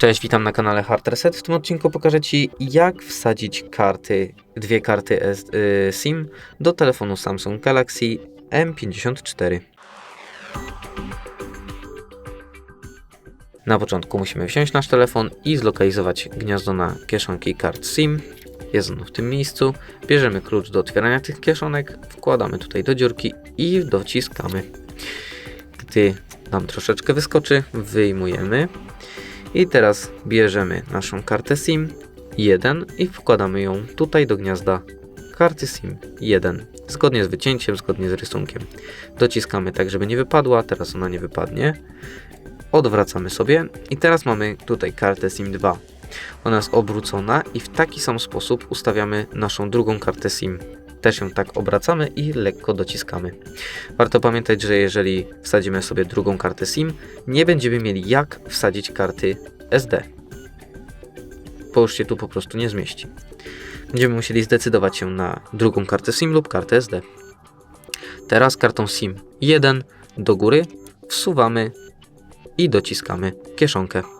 Cześć, witam na kanale Hard Reset. W tym odcinku pokażę Ci, jak wsadzić karty, dwie karty y, SIM do telefonu Samsung Galaxy M54. Na początku musimy wziąć nasz telefon i zlokalizować gniazdo na kieszonki kart SIM. Jest ono w tym miejscu. Bierzemy klucz do otwierania tych kieszonek, wkładamy tutaj do dziurki i dociskamy. Gdy nam troszeczkę wyskoczy, wyjmujemy i teraz bierzemy naszą kartę SIM 1 i wkładamy ją tutaj do gniazda karty SIM 1. Zgodnie z wycięciem, zgodnie z rysunkiem. Dociskamy tak, żeby nie wypadła, teraz ona nie wypadnie. Odwracamy sobie i teraz mamy tutaj kartę SIM 2. Ona jest obrócona i w taki sam sposób ustawiamy naszą drugą kartę SIM. Też ją tak obracamy i lekko dociskamy. Warto pamiętać, że jeżeli wsadzimy sobie drugą kartę SIM, nie będziemy mieli jak wsadzić karty SD. Bo już się tu po prostu nie zmieści. Będziemy musieli zdecydować się na drugą kartę SIM lub kartę SD. Teraz kartą SIM 1 do góry wsuwamy i dociskamy kieszonkę.